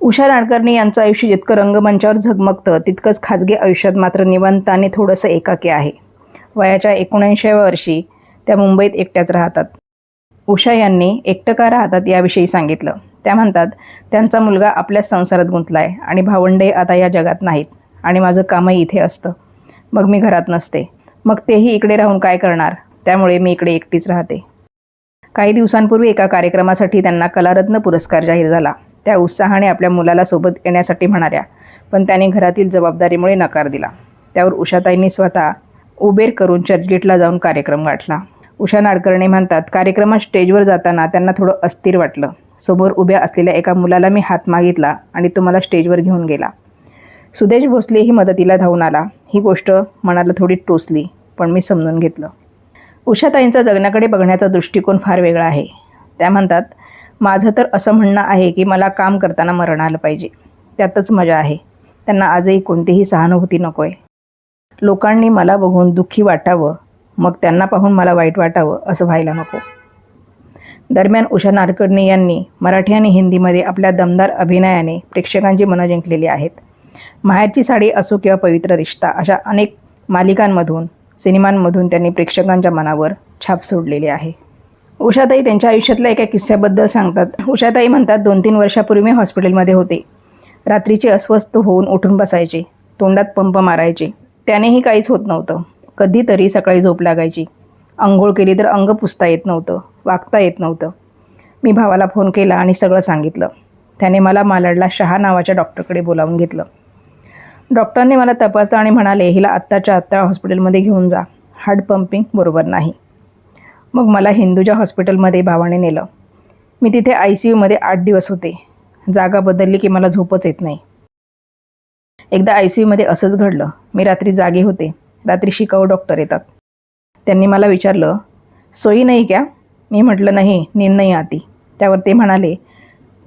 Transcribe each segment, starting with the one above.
उषा नाडकर्णी यांचं आयुष्य जितकं रंगमंचावर झगमगतं तितकंच खाजगी आयुष्यात मात्र निवंत आणि थोडंसं एकाकी आहे. वयाच्या एकोणऐंशीव्या वर्षी त्या मुंबईत एकट्याच राहतात. उषा यांनी एकटं का राहतात याविषयी सांगितलं. त्या म्हणतात त्यांचा मुलगा आपल्याच संसारात गुंतला आहे आणि भावंडे आता या जगात नाहीत आणि माझं कामही इथे असतं. मग मी घरात नसते. मग तेही इकडे राहून काय करणार? त्यामुळे मी इकडे एकटीच राहते. काही दिवसांपूर्वी एका कार्यक्रमासाठी त्यांना कलारत्न पुरस्कार जाहीर झाला. त्या उत्साहाने आपल्या मुलाला सोबत येण्यासाठी म्हणाल्या. पण त्याने घरातील जबाबदारीमुळे नकार दिला. त्यावर उषाताईंनी स्वतः उबेर करून चर्चगेटला जाऊन कार्यक्रम गाठला. उषा नाडकर्णी म्हणतात कार्यक्रमात स्टेजवर जाताना त्यांना थोडं अस्थिर वाटलं. समोर उभ्या असलेल्या एका मुलाला मी हात मागितला आणि तो मला स्टेजवर घेऊन गेला. सुदेश भोसलेही मदतीला धावून आला. ही गोष्ट मनाला थोडी टोचली पण मी समजून घेतलं. उषाताईंचा जगण्याकडे बघण्याचा दृष्टिकोन फार वेगळा आहे. त्या म्हणतात माझं तर असं म्हणणं आहे की मला काम करताना मरण आलं पाहिजे. त्यातच मजा आहे. त्यांना आजही कोणतीही सहानुभूती नको आहे लोकांनी मला बघून दुःखी वाटावं मग त्यांना पाहून मला वाईट वाटावं असं व्हायला नको. दरम्यान उषा नारकर्णी यांनी मराठी आणि हिंदीमध्ये आपल्या दमदार अभिनयाने प्रेक्षकांची मनं जिंकलेली आहेत. माहेरची साडी असो किंवा पवित्र रिश्ता अशा अनेक मालिकांमधून सिनेमांमधून त्यांनी प्रेक्षकांच्या मनावर छाप सोडलेली आहे. उषाताई त्यांच्या आयुष्यातल्या एका किस्स्याबद्दल सांगतात. उषाताई म्हणतात दोन तीन वर्षापूर्वी मी हॉस्पिटलमध्ये होते. रात्रीचे अस्वस्थ होऊन उठून बसायचे. तोंडात पंप मारायचे. त्यानेही काहीच होत नव्हतं. कधीतरी सकाळी झोप लागायची. आंघोळ केली तर अंग पुसता येत नव्हतं. वागता येत नव्हतं. मी भावाला फोन केला आणि सगळं सांगितलं. त्याने मला मालाडला शहा नावाच्या डॉक्टरकडे बोलावून घेतलं. डॉक्टरने मला तपासलं आणि म्हणाले हिला आत्ताच्या आत्ता हॉस्पिटलमध्ये घेऊन जा. हार्ट पंपिंग बरोबर नाही. मग मला हिंदुजा हॉस्पिटलमध्ये भावाने नेलं. मी तिथे आय सी यूमध्ये आठ दिवस होते. जागा बदलली की मला झोपच येत नाही. एकदा आय सी यूमध्ये असंच घडलं. मी रात्री जागे होते. रात्री शिकाऊ डॉक्टर येतात. त्यांनी मला विचारलं सोयी नाही क्या? मी म्हटलं नाही नींद नाही आती. त्यावर ते म्हणाले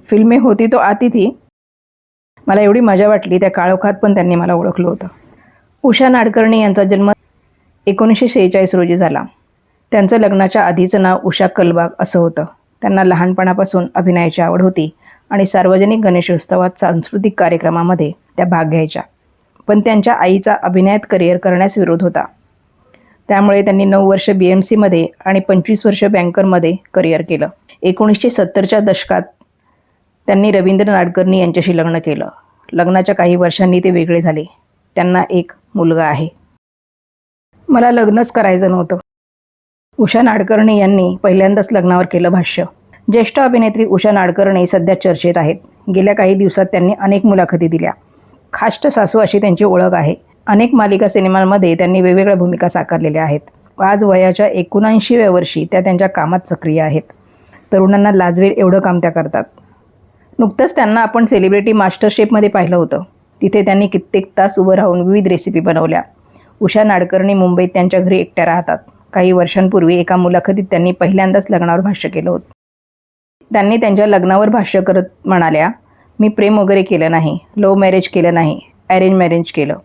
फिल्मे होती तो आती थी. मला एवढी मजा वाटली त्या काळोखात पण त्यांनी मला ओळखलं होतं. उषा नाडकर्णी यांचा जन्म एकोणीसशे शेहेचाळीस रोजी झाला. त्यांचं लग्नाच्या आधीचं नाव उषा कलबाग असं होतं. त्यांना लहानपणापासून अभिनयाची आवड होती आणि सार्वजनिक गणेशोत्सवात सांस्कृतिक कार्यक्रमामध्ये त्या भाग घ्यायच्या. पण त्यांच्या आईचा अभिनयात करिअर करण्यास विरोध होता. त्यामुळे त्यांनी नऊ वर्ष बी एम सीमध्ये आणि पंचवीस वर्ष बँकरमध्ये करिअर केलं. एकोणीसशे सत्तरच्या दशकात त्यांनी रवींद्र नाडकर्णी यांच्याशी लग्न केलं. लग्नाच्या काही वर्षांनी ते वेगळे झाले. त्यांना एक मुलगा आहे. मला लग्नच करायचं नव्हतं. उषा नाडकर्णी यांनी पहिल्यांदाच लग्नावर केलं भाष्य. ज्येष्ठ अभिनेत्री उषा नाडकर्णी सध्या चर्चेत आहेत. गेल्या काही दिवसात त्यांनी अनेक मुलाखती दिल्या. खाष्ट सासू अशी त्यांची ओळख आहे. अनेक मालिका सिनेमांमध्ये त्यांनी वेगवेगळ्या भूमिका साकारलेल्या आहेत. आज वयाच्या एकोणऐंशीव्या वर्षी त्या त्यांच्या कामात सक्रिय आहेत. तरुणांना लाजवेल एवढं काम त्या करतात. नुकतंच त्यांना आपण सेलिब्रिटी मास्टर शेफमध्ये पाहिलं होतं. तिथे त्यांनी कित्येक तास उभं राहून विविध रेसिपी बनवल्या. उषा नाडकर्णी मुंबईत त्यांच्या घरी एकट्या राहतात. काही वर्षांपूर्वी एका मुलाखतीत त्यांनी पहिल्यांदाच लग्नावर भाष्य केलं होतं. त्यांनी त्यांच्या लग्नावर भाष्य करत म्हणाल्या मी प्रेम वगैरे केलं नाही लव्ह मॅरेज केलं नाही ॲरेंज मॅरेज केलं.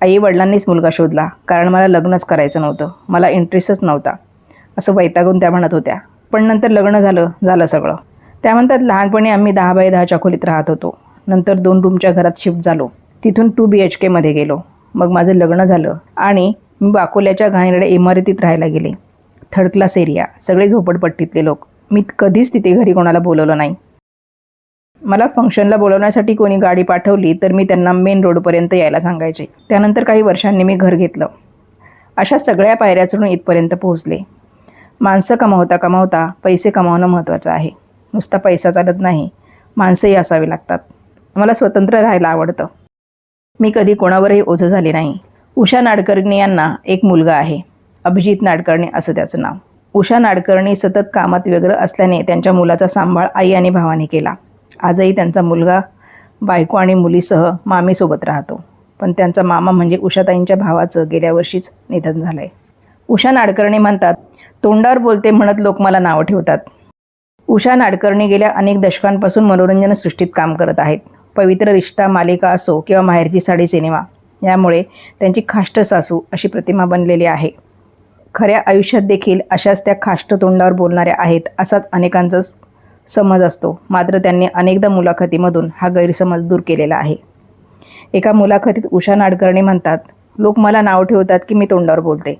आई वडिलांनीच मुलगा शोधला कारण मला लग्नच करायचं नव्हतं मला इंटरेस्टच नव्हता. असं वैतागून त्या म्हणत होत्या. पण नंतर लग्न झालं झालं सगळं. त्या म्हणतात लहानपणी आम्ही दहा बाय दहाच्या खोलीत राहत होतो. नंतर दोन रूमच्या घरात शिफ्ट झालो. तिथून टू बी एच केमध्ये गेलो. मग माझं लग्न झालं आणि मी बाकोल्याच्या घाणेरड्या इमारतीत राहायला गेले. थर्ड क्लास एरिया सगळे झोपडपट्टीतले लोक. मी कधीच तिथे घरी कोणाला बोलवलं नाही. मला फंक्शनला बोलवण्यासाठी कोणी गाडी पाठवली तर मी त्यांना मेन रोडपर्यंत यायला सांगायचे. त्यानंतर काही वर्षांनी मी घर घेतलं. अशा सगळ्या पायऱ्या चढून इथपर्यंत पोहोचले. माणसं कमावता कमावता पैसे कमावणं महत्त्वाचं आहे. नुसता पैसा चालत नाही. माणसंही असावी लागतात. मला स्वतंत्र राहायला आवडतं. मी कधी कोणावरही ओझं झाले नाही. उषा नाडकर्णी यांना एक मुलगा आहे अभिजित नाडकर्णी असं त्याचं नाव. उषा नाडकर्णी सतत कामात व्यग्र असल्याने त्यांच्या मुलाचा सांभाळ आई आणि भावाने केला. आजही त्यांचा मुलगा बायको आणि मुलीसह मामीसोबत राहतो. पण त्यांचा मामा म्हणजे उषाताईंच्या भावाचं गेल्या वर्षीच निधन झालं आहे उषा नाडकर्णी म्हणतात तोंडावर बोलते म्हणत लोक मला नावं ठेवतात. उषा नाडकर्णी गेल्या अनेक दशकांपासून मनोरंजन सृष्टीत काम करत आहेत. पवित्र रिश्ता मालिका असो किंवा माहेरची साडी सिनेमा यामुळे त्यांची खाष्ट सासू अशी प्रतिमा बनलेली आहे. खऱ्या आयुष्यात देखील अशाच त्या खाष्ट तोंडावर बोलणाऱ्या आहेत असाच अनेकांचा समज असतो. मात्र त्यांनी अनेकदा मुलाखतीमधून हा गैरसमज दूर केलेला आहे. एका मुलाखतीत उषा नाडकर्णी म्हणतात लोक मला नाव ठेवतात की मी तोंडावर बोलते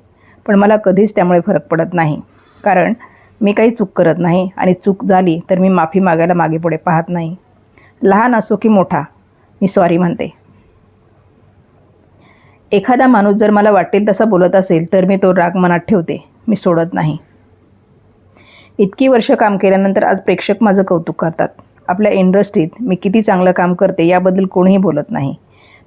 पण मला कधीच त्यामुळे फरक पडत नाही. कारण मी काही चूक करत नाही आणि चूक झाली तर मी माफी मागायला मागे पुढे पाहत नाही. लहान असो की मोठा मी सॉरी म्हणते. एखादा माणूस जर मला वाटेल तसा बोलत असेल तर मी तो राग मनात ठेवते. मी सोडत नाही. इतकी वर्ष काम केल्यानंतर आज प्रेक्षक माझं कौतुक करतात. आपल्या इंडस्ट्रीत मी किती चांगलं काम करते याबद्दल कोणीही बोलत नाही.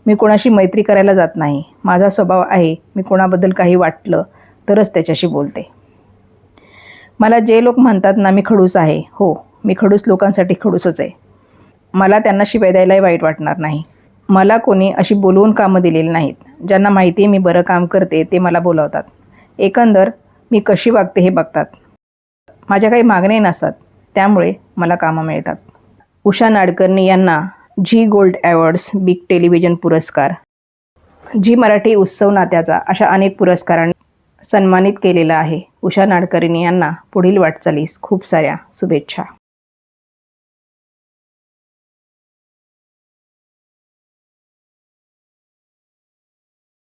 मी कोणाशी मैत्री करायला जात नाही. माझा स्वभाव आहे मी कोणाबद्दल काही वाटलं तरच त्याच्याशी बोलते. मला जे लोक म्हणतात ना मी खडूस आहे. हो मी खडूस लोकांसाठी खडूसच आहे. मला त्यांना शिवाय द्यायलाही वाईट वाटणार नाही. मला कोणी अशी बोलवून कामं दिलेली नाहीत. ज्यांना माहिती आहे मी बरं काम करते ते मला बोलावतात. एकंदर मी कशी वागते हे बघतात. माझ्या काही मागणे नसतात त्यामुळे मला कामं मिळतात. उषा नाडकर्णी यांना Zee gold awards big television पुरस्कार जी मराठी उत्सव नात्याचा अशा अनेक पुरस्कारांनी सन्मानित केलेलं आहे. उषा नाडकर्णी यांना पुढील वाटचालीस खूप साऱ्या शुभेच्छा.